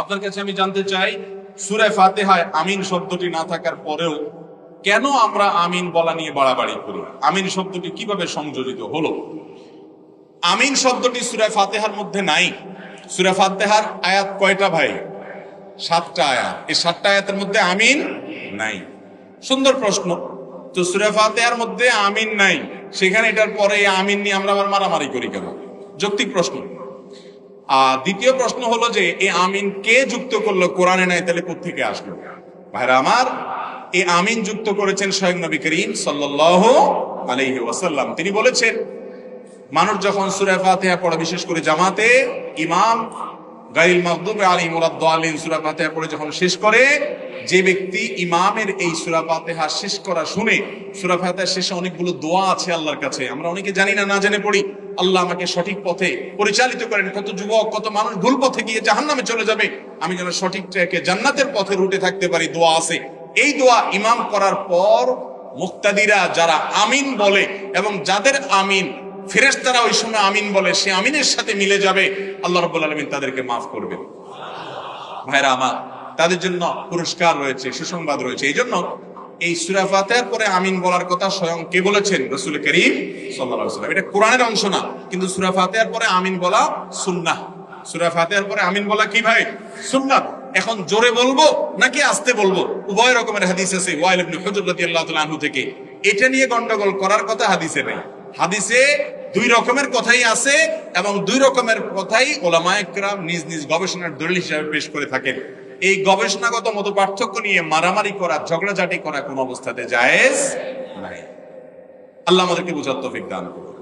আপনার কাছে আমি জানতে চাই, সুরে ফাতেহায় আমিন শব্দটি না থাকার পরেও কেন আমরা আমিন বলা নিয়ে বাড়াবাড়ি করি? আমিন শব্দটি কীভাবে সংযোজিত হলো? আমিন শব্দটি সুরে ফাতেহার মধ্যে নাই। সুরে ফাতেহার আয়াত কয়টা ভাই? সাতটা আয়াত। এই সাতটা আয়াতের মধ্যে আমিন নাই। সুন্দর প্রশ্ন। তো সুরে ফাতেহার মধ্যে আমিন নাই। সেখানে এটার পরে আমিন নিয়ে আমরা আবার মারামারি করি কেন? যৌক্তিক প্রশ্ন। আর দ্বিতীয় প্রশ্ন হলো যে, এ আমিন কে যুক্ত করল? কোরআনে নাই, তাহলে কোথেকে আসলো? ভাইরা আমার, এ আমিন যুক্ত করেছেন স্বয়ং নবী করিম সাল্লাল্লাহু আলাইহি ওয়াসাল্লাম। তিনি বলেছেন, মানুষ যখন সূরা ফাতিহা পড়ে, বিশেষ করে জামাতে, ইমাম গাইল মাগদুবে আলাইহিম ওয়ালাদ-দালিন সূরা পড়ে যখন শেষ করে, যে ব্যক্তি ইমামের এই সূরা ফাতিহা শেষ করা শুনে, সূরা ফাতিহার শেষে অনেকগুলো দোয়া আছে আল্লাহর কাছে, আমরা অনেকে জানি না না জেনে পড়ি। আল্লাহ আমাকে সঠিক পথে পরিচালিত করেন। কত যুবক, কত মানুষ ভুল পথে গিয়ে জাহান্নামে চলে যাবে। আমি যেন সঠিক ট্র্যাকে জান্নাতের পথে রুটে থাকতে পারি, দোয়া আছে। এই দোয়া ইমাম করার পর মুক্তাদিরা যারা আমিন বলে এবং যাদের আমিন, ফেরেশতারা ওই সময় আমিন বলে, সে আমিনের সাথে মিলে যাবে। আল্লাহ রাব্বুল আলামিন তাদেরকে মাফ করবেন ভাইরা আমার, তাদের জন্য পুরস্কার রয়েছে, সুসংবাদ রয়েছে। এই জন্য এই সুরা ফাতিহার পরে আমিন বলার কথা স্বয়ং কে বলেছেন? রসুল করিম সাল্লাল্লাহু এটা কোরআনের অংশ না, কিন্তু সুরা ফাতিহার পরে আমিন বলা সুন্নাহ। সুরা ফাতিহার পরে আমিন বলা কি ভাই? সুন্নাত এখন জোরে বলব নাকি আস্তে বলব? উভয় রকমের হাদিস আছে, ওয়াইল ইবনে হুজর রাদিয়াল্লাহু তাআলা থেকে। এটা নিয়ে গন্ডগোল করার কথা হাদিসে নেই। হাদিসে দুই রকমের কথাই আছে এবং দুই রকমের কথাই ওলামায়ে কেরাম নিজ নিজ গবেষণার দলিল হিসাবে পেশ করে থাকেন। এই গবেষণাগত মত পার্থক্য নিয়ে মারামারি করা, ঝগড়াঝাটি করা কোন অবস্থাতে জায়েজ নাই। আল্লাহ আমাদেরকে বুঝার তৌফিক দান করুন।